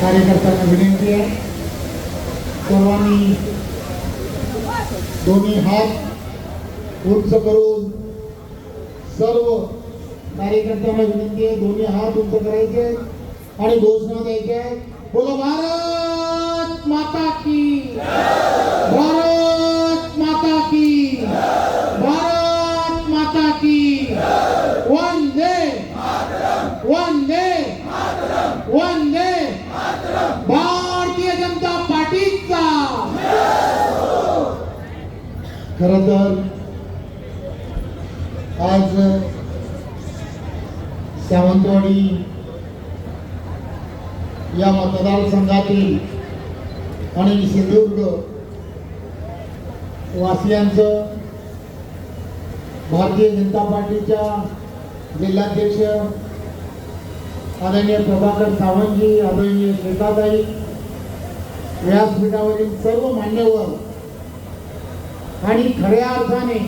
कार्यकर्त्यांना विनंती आहे. सर्वांनी दोन्ही हात उंच करून सर्व कार्यकर्त्यांना विनंती आहे. दोन्ही हात उंच करायचे आणि घोषणा द्यायच्या आहेत. बोलो भारत माता की भारत माता की भारत माता की वंदे वंदे वंदे भारतीय जनता पार्टीचा खरं तर आज सावंतवाडी या मतदारसंघातील आणि सिंधुदुर्ग वासियांचं भारतीय जनता पार्टीच्या जिल्हाध्यक्ष आदरणीय प्रभाकर सावंतजी आदरणीय श्वेताताई व्यासपीठावरील सर्व मान्यवर आणि खऱ्या अर्थाने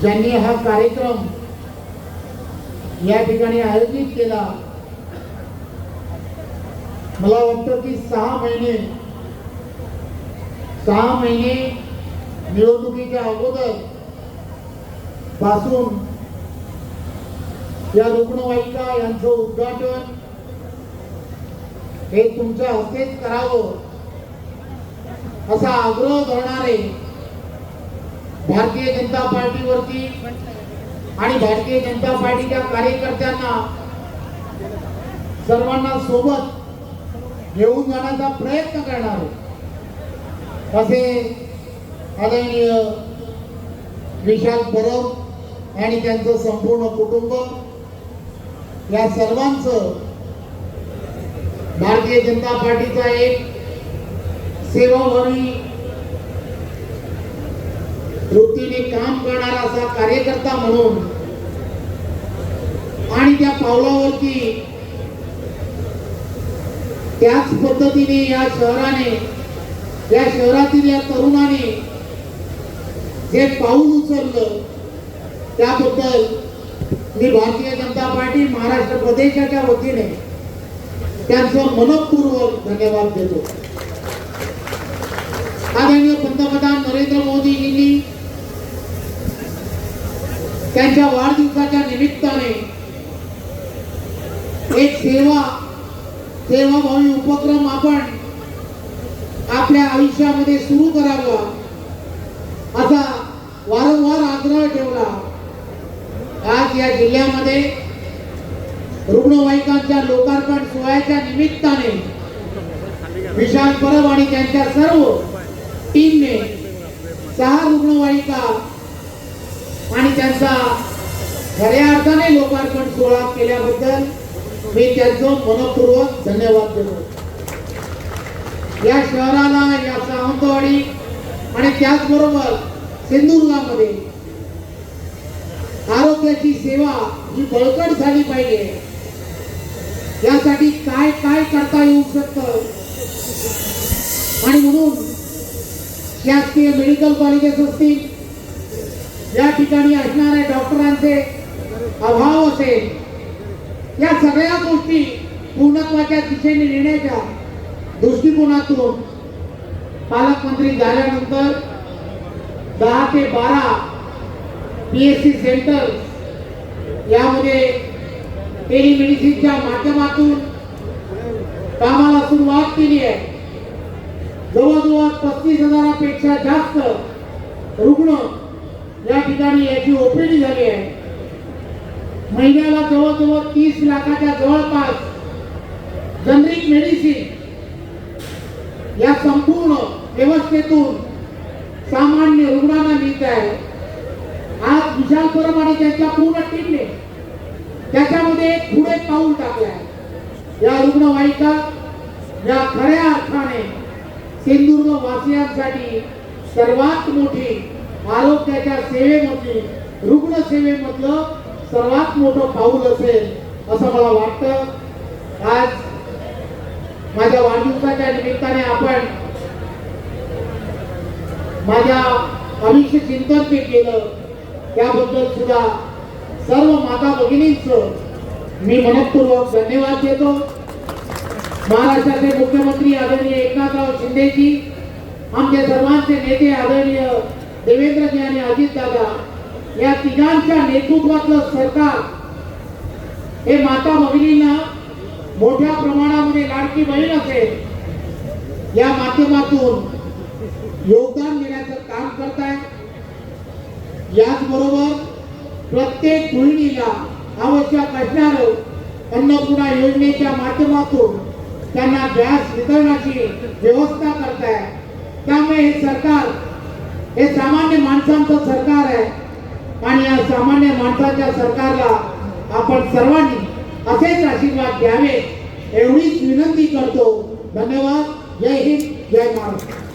ज्यांनी हा कार्यक्रम या ठिकाणी आयोजित केला मला वाटतं की सहा महिने सहा महिने निवडणुकीच्या अगोदरपासून या रुग्णवाहिका यांचं उद्घाटन हे तुमच्या हस्तेच करावं. असा आग्रह धरणारे भारतीय जनता पार्टीवरती आणि भारतीय जनता पार्टीच्या कार्यकर्त्यांना सर्वांना सोबत घेऊन जाण्याचा प्रयत्न करणारे असे आदरणीय विशाल परब आणि त्यांचं संपूर्ण कुटुंब या सर्वांचं भारतीय जनता पार्टीचा एक सेवाभावी वृत्तीने काम करणारा असा कार्यकर्ता म्हणून आणि त्या पावलावरती त्याच पद्धतीने या शहराने या शहरातील या तरुणाने जे पाऊल उचललं त्याबद्दल मी भारतीय जनता पार्टी महाराष्ट्र प्रदेशाच्या वतीने त्यांचं मनपूर्वक धन्यवाद देतो. आदरणीय पंतप्रधान नरेंद्र मोदीजींनी त्यांच्या वाढदिवसाच्या निमित्ताने एक सेवा सेवाभावी उपक्रम आपण आपल्या आयुष्यामध्ये सुरू करावा असा वारंवार आग्रह ठेवला. आज या जिल्ह्यामध्ये रुग्णवाहिकांच्या लोकार्पण सोहळ्याच्या निमित्ताने विशाल परब आणि त्यांच्या सर्व टीमने सहा रुग्णवाहिका आणि त्यांचा खऱ्या अर्थाने लोकार्पण सोहळा केल्याबद्दल मी त्यांचं मनपूर्वक धन्यवाद देतो. या शहराला या सावंतवाडी आणि त्याचबरोबर सिंधुदुर्गामध्ये आरोग्याची सेवा ही बळकट झाली पाहिजे. यासाठी काय काय करता येऊ शकतं? आणि म्हणून शासकीय मेडिकल कॉलेजेस असतील या ठिकाणी असणाऱ्या डॉक्टरांचे अभाव असेल या सगळ्या गोष्टी पूर्णत्वाच्या दिशेने नेण्याच्या दृष्टिकोनातून पालकमंत्री झाल्यानंतर दहा ते बारा पी एस सी सेंटर यामध्ये टेलिमेडिसिनच्या माध्यमातून कामाला सुरुवात केली आहे जवळजवळ पस्तीस हजारापेक्षा जास्त रुग्ण या ठिकाणी याची ओपीडी झाली आहे. महिन्याला जवळजवळ तीस लाखाच्या जवळपास जनरिक मेडिसिन या संपूर्ण व्यवस्थेतून सामान्य रुग्णांना मिळत आहे. आज विशाल परब आणि त्यांच्या पूर्ण टीमने त्याच्यामध्ये एक पुढे पाऊल टाकले आहे या रुग्णवाहिका या खऱ्या अर्थाने सिंधुदुर्ग वासियांसाठी सर्वात मोठी आरोग्याच्या सेवेमधली रुग्ण सेवेमधलं सर्वात मोठं पाऊल असेल असं मला वाटतं. आज माझ्या वाढदिवसाच्या निमित्ताने आपण माझ्या आयुष्य चिंतन ते केलं. त्याबद्दल सुद्धा सर्व माता भगिनींचं मी मनपूर्वक धन्यवाद देतो. महाराष्ट्राचे मुख्यमंत्री आदरणीय एकनाथराव शिंदेजी आमचे सर्वांचे नेते आदरणीय देवेंद्रजी आणि अजितदादा या तिघांच्या नेतृत्वातलं सरकार हे माता भगिनींना मोठ्या प्रमाणामध्ये लाडकी बहीण असेल. या माध्यमातून योगदान देण्याचं काम करत आहे याचबरोबर प्रत्येक गृहिणीला आवश्यक असणार अन्नपूर्णा योजनेच्या माध्यमातून त्यांना गॅस वितरणाची व्यवस्था करताय. त्यामुळे हे सरकार हे सामान्य माणसांचं सरकार आहे. आणि या सामान्य माणसाच्या सरकारला आपण सर्वांनी असेच आशीर्वाद द्यावे एवढीच विनंती करतो. धन्यवाद. जय हिंद. जय महाराष्ट्र.